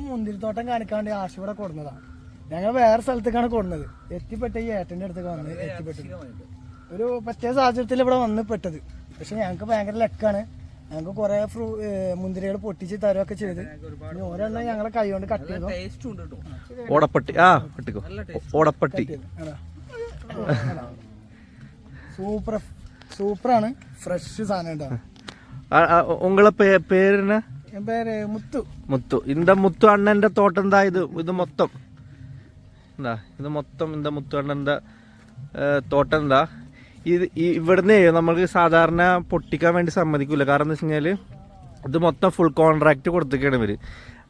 മുന്തിരിത്തോട്ടം കാണിക്കാണ്ട് ആശ ഇവിടെ കൊടുന്നതാണ് ഞങ്ങൾ വേറെ സ്ഥലത്തേക്കാണ് കൊടുന്നത്. എത്തിപ്പെട്ട ഈ ഏട്ടന്റെ അടുത്ത് വന്ന് എത്തിപ്പെട്ടത് ഒരു പ്രത്യേക സാഹചര്യത്തിൽ ഇവിടെ വന്ന് പെട്ടത് പക്ഷെ ഞങ്ങൾക്ക് ഭയങ്കര ലക്കാണ്. ഞങ്ങൾക്ക് കുറെ ഫ്രൂ മുന്തിരികൾ പൊട്ടിച്ച് തരുമൊക്കെ ചെയ്ത്. ഓരോണ്ണം ഞങ്ങളെ കൈ കൊണ്ട് കട്ട് ചെയ്തു? ഓടപ്പട്ടി. ആ ഓടപ്പട്ടി. സൂപ്പർ സൂപ്പറാണ്. ഫ്രഷ് സാധനം ഉണ്ടാവും ഉങ്ങളെ പേര് മുത്തു. മുത്തു. ഇന്ത മുത്തു അണ്ണന്റെ തോട്ടം എന്താ ഇത് ഇത് മൊത്തം. എന്താ ഇത് മൊത്തം ഇന്ത മുത്തു അണ്ണന്റെ തോട്ടം എന്താ ഇത് ഇവിടുന്ന് നമ്മൾക്ക് സാധാരണ പൊട്ടിക്കാൻ വേണ്ടി സമ്മതിക്കില്ല കാരണം എന്താ വെച്ച് ഇത് മൊത്തം ഫുൾ കോൺട്രാക്റ്റ് കൊടുത്തേക്കാണ് ഇവർ.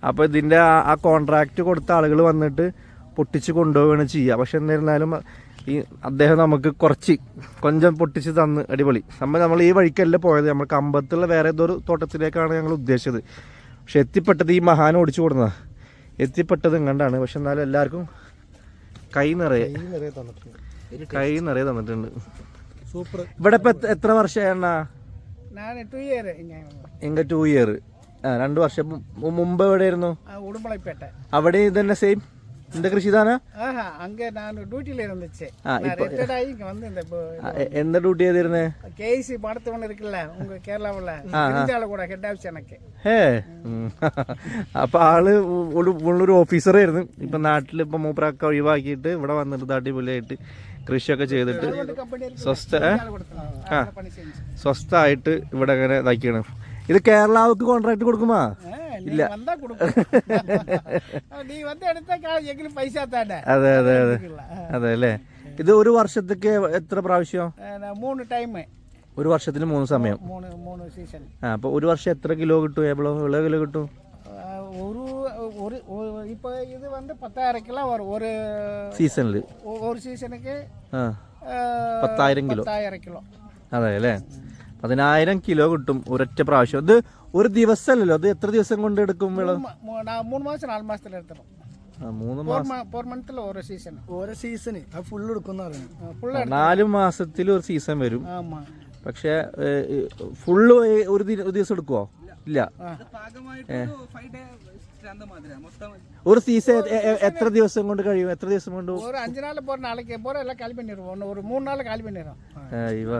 അപ്പോൾ ഇതിന്റെ ആ കോൺട്രാക്റ്റ് കൊടുത്ത ആളുകൾ വന്നിട്ട് പൊട്ടിച്ച് കൊണ്ടുപോവുകയാണ് ചെയ്യുക പക്ഷെ എന്നിരുന്നാലും ഈ അദ്ദേഹം നമുക്ക് കുറച്ച് കൊഞ്ചം പൊട്ടിച്ച് തന്ന് അടിപൊളി. നമ്മൾ നമ്മൾ ഈ വഴിക്കല്ല പോയത്. നമ്മൾ കമ്പത്തുള്ള വേറെ ഏതോ ഒരു തോട്ടത്തിലേക്കാണ് ഞങ്ങൾ ഉദ്ദേശിച്ചത്. പക്ഷെ എത്തിപ്പെട്ടത് ഈ മഹാൻ ഓടിച്ചു കൊടുന്നതാ. എത്തിപ്പെട്ടത് ഇങ്ങണ്ടാണ്. പക്ഷെ എന്നാലും എല്ലാവർക്കും കൈ നിറയെ കൈ നിറയെ തന്നിട്ടുണ്ട്. സൂപ്പർ ഇവിടെ ഇപ്പൊ എത്ര- വർഷം ഇയർ എങ്ക ടു ഇയർ ആ രണ്ട് വർഷം മുമ്പ് എവിടെയായിരുന്നു? അവിടെ ഇത് തന്നെ സെയിം இந்த കൃഷി தானே ஆஹா அங்க நான் டியூட்டில இருந்துச்சு ஆ, நான் இப்போ- ரிட்டையர்ட் ஆகி இங்க வந்து இந்த എന്ത് ഡ്യൂട്ടി ചെയ്തിരുന്നേ கேசி படத்தவன் இருக்குல்ல உங்க கேரளாவுல கிரிஞ்சால கூட ஹெட் ஆஃபீஸ் எனக்கு ഹേ ഉം. അപ്പൊ ആള് ഒരു ഒരു ഓഫീസറായിരുന്നു ഇപ്പൊ നാട്ടിൽ ഇപ്പൊ മൂപ്പറൊക്കെ ഒഴിവാക്കിയിട്ട് ഇവിടെ വന്നിട്ട് അടിപൊളിയായിട്ട് കൃഷിയൊക്കെ ചെയ്തിട്ട് கம்பெனி இருக்கு സ്വസ്ഥ ഏ? கொடுத்தலாம் பண்ணி செஞ்சு സ്വസ്ഥമായിട്ട് ഇവിടെ അങ്ങനെ ഇതാക്കിയാണ് ഇത് കേരളാവുക്ക് കോൺട്രാക്ട് കൊടുക്കുമാ இல்ல வந்தா கொடுப்போம் நீ வந்து எடுத்தா எங்களுக்கு பைசா தானே അതെ അതെ അതെ അതെ അല്ലേ ഇത് ഒരു വർഷത്തേക്ക് എത്ര പ്രാവശ്യം நான் மூணு டைம் ഒരു വർഷത്തിൽ മൂന്ന് സമയം மூணு மூணு சீசன் ആ അപ്പോൾ ഒരു വർഷം എത്ര കിലോ കിട്ടും എവ്വളോ എവ്വളോ കിലോ കിട്ടും ஒரு ஒரு ஒரு- இப்போ இது வந்து பத்தாயிரம் கிலோ வரும் ஒரு സീസണിൽ ஒ- ஒரு சீசனுக்கு ആ பத்தாயிரம் கிலோ. பத்தாயிரம் கிலோ അതെ അല്ലേ പതിനായിരം കിലോ കിട്ടും ഒരൊറ്റ പ്രാവശ്യം. അത് ഒരു ദിവസമല്ലല്ലോ? അത് എത്ര ദിവസം കൊണ്ട് എടുക്കും വിള? മൂന്ന് മാസം നാല് മാസത്തിൽ എടുത്തണം മൂന്ന് മാസത്തിൽ സീസൺ ഓരോ സീസൺ ഫുൾ നാല് മാസത്തിൽ ഒരു സീസൺ വരും. പക്ഷേ ഫുള്ള് ഒരു ദിവസം എടുക്കുമോ ഇല്ല ഭാഗമായിട്ട് ഫൈവ് ഡേ அந்த மாதிரி மொத்தம் ഒരു സീസൺ എത്ര ദിവസം കൊണ്ട് കഴിയും എത്ര ദിവസം കൊണ്ട് ஒரு அஞ்சு நாள் போகிற நாளைக்கு போகிற எல்லாம் காலி பண்ணிடுவோம் ஒன்று ஒரு மூணு நாள் காலி பண்ணிடுவோம் ആ, ഇവ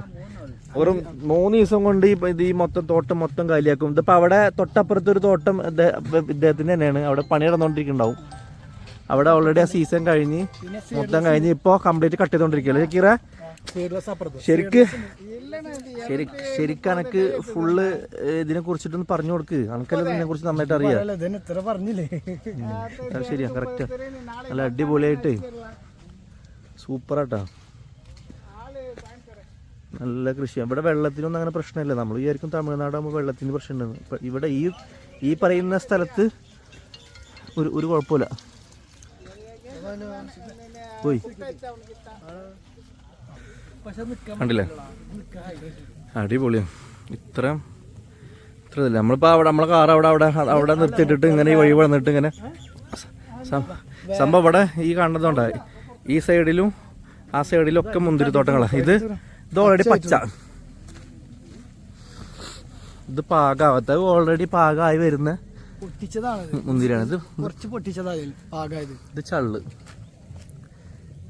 ഒരു മൂന്ന് ദിവസം കൊണ്ട് ഈ ഇത് ഈ മൊത്തം തോട്ടം മൊത്തം കാലിയാക്കും ഇതിപ്പോ അവിടെ തൊട്ടപ്പുറത്ത് ഒരു തോട്ടം ഇദ്ദേ- ഇദ്ദേഹത്തിന് തന്നെയാണ് അവിടെ പണി നടന്നുകൊണ്ടിരിക്കുന്നുണ്ടാവും അവിടെ ഓൾറെഡി ആ സീസൺ കഴിഞ്ഞ് മൊത്തം കഴിഞ്ഞ് ഇപ്പൊ കംപ്ലീറ്റ് കട്ട് ചെയ്തോണ്ടിരിക്കുകയല്ലേ കീറ സീഡ്ലെസ് അപ്പുറത്ത് ശരിക്ക് ശരിക്ക് എനക്ക് ഫുള്ള് ഇതിനെ കുറിച്ചിട്ടൊന്ന് പറഞ്ഞു കൊടുക്ക്. അനക്കല്ല ഇതിനെ കുറിച്ച് നന്നായിട്ട് അറിയാം. ശരിയാ കറക്റ്റ് നല്ല അടിപൊളിയായിട്ട്. സൂപ്പറാട്ടാ നല്ല കൃഷിയാണ് ഇവിടെ വെള്ളത്തിനൊന്നും അങ്ങനെ പ്രശ്നമില്ല. നമ്മൾ വിചാരിക്കും തമിഴ്നാടാകുമ്പോൾ വെള്ളത്തിന് പ്രശ്നമുണ്ടെന്ന് ഇവിടെ ഈ ഈ പറയുന്ന സ്ഥലത്ത് ഒരു ഒരു കുഴപ്പമില്ല. പോയി. കണ്ടില്ലേ? അടിപൊളിയാണ് ഇത്ര ഇത്ര ഇല്ല നമ്മളിപ്പോൾ അവിടെ നമ്മളെ കാർ അവിടെ അവിടെ അവിടെ നിർത്തിയിട്ടിട്ട് ഇങ്ങനെ ഈ വഴി വന്നിട്ട് ഇങ്ങനെ സംഭവം ഇവിടെ ഈ കാണുന്നതുകൊണ്ടായി ഈ സൈഡിലും ആ സൈഡിലും ഒക്കെ മുന്തിരിത്തോട്ടങ്ങളാണ് ഇത് ഇത് ഓൾറെഡി പച്ച. ഇത് പാകാവത്ത. ഓൾറെഡി പാകമായി വരുന്ന മുന്തിരിയാണ്. ഇത് കുറച്ച് പൊട്ടിച്ചതാ ഇതിൽ പാകായത്. ഇത് ചള്ള്.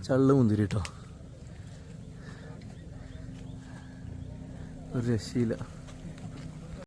ചള്ള് മുന്തിരി കേട്ടോ ഒരു രക്ഷയില്ല.